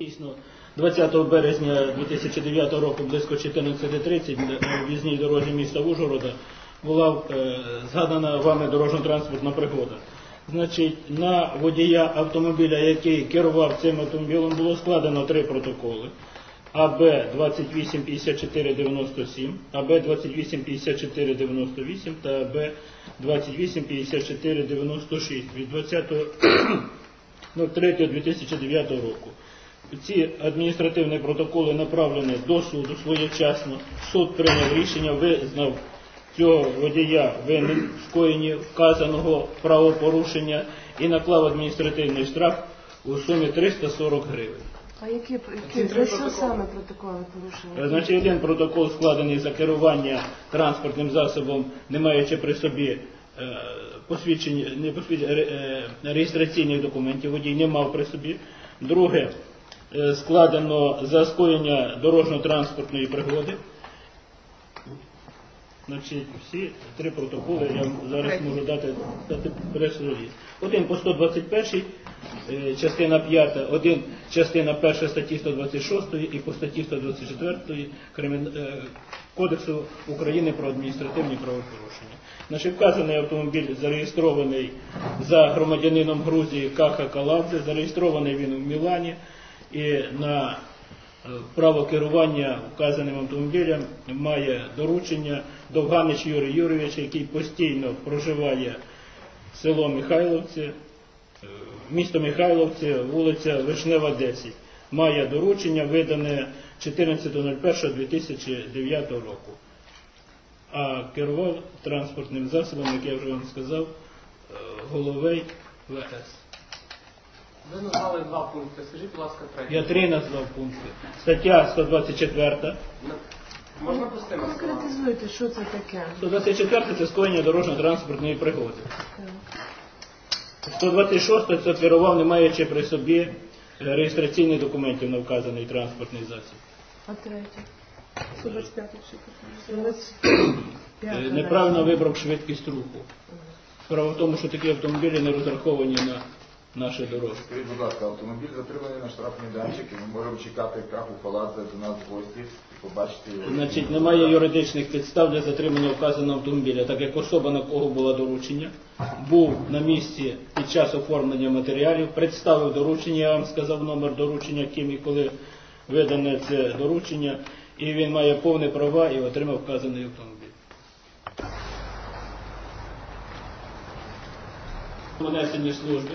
Дійсно, 20 березня 2009 року близько 14.30 на в'їзній дорозі міста Ужгорода була е, згадана вами дорожньо-транспортна пригода. Значить, на водія автомобіля, який керував цим автомобілем, було складено три протоколи. АБ 285497, АБ 285498 та АБ 285496 від 20.03.2009 року. Ці адміністративні протоколи направлені до суду своєчасно. Суд прийняв рішення, визнав цього водія винним в скоєнні вказаного правопорушення і наклав адміністративний штраф у сумі 340 гривень. А які, які за що саме протоколи порушили? Значить, один протокол складений за керування транспортним засобом, не маючи при собі е, посвідчення, не посвідчення, е, реєстраційних документів, водій не мав при собі. Друге, е, складено за скоєння дорожньо-транспортної пригоди. Значить, всі три протоколи я зараз можу дати, дати прес-реліз. Один по 121, е, частина 5, один частина 1 статті 126 і по статті 124 е, Кодексу України про адміністративні правопорушення. Значить, вказаний автомобіль зареєстрований за громадянином Грузії Каха Каладзе, зареєстрований він в Мілані і на Е, Право керування вказаним автомобілем має доручення Довганич Юрій Юрійович, який постійно проживає село Михайловці, е, місто Михайловці, вулиця Вишнева, 10. Має доручення, видане 14.01.2009 року. А керував транспортним засобом, як я вже вам сказав, е, Головей ВС. Ви назвали два пункти. Скажіть, будь ласка, третій. Я три назвав пункти. Стаття 124. Можна простими словами? Конкретизуйте, що це таке. 124 це скоєння дорожньо-транспортної пригоди. 126 це керував, не маючи при собі е, реєстраційних документів на вказаний транспортний засіб. А третє? 125 Е, Неправильно вибрав швидкість руху. Справа в тому, що такі автомобілі не розраховані на наші дороги. Скажіть, будь ласка, автомобіль затриманий на штрафний данчик, і ми можемо чекати краху палацу до нас в гості і побачити його. Значить, немає юридичних підстав для затримання вказаного автомобіля, так як особа, на кого було доручення, був на місці під час оформлення матеріалів, представив доручення, я вам сказав номер доручення, ким і коли видане це доручення, і він має повні права і отримав вказаний автомобіль. Понесені служби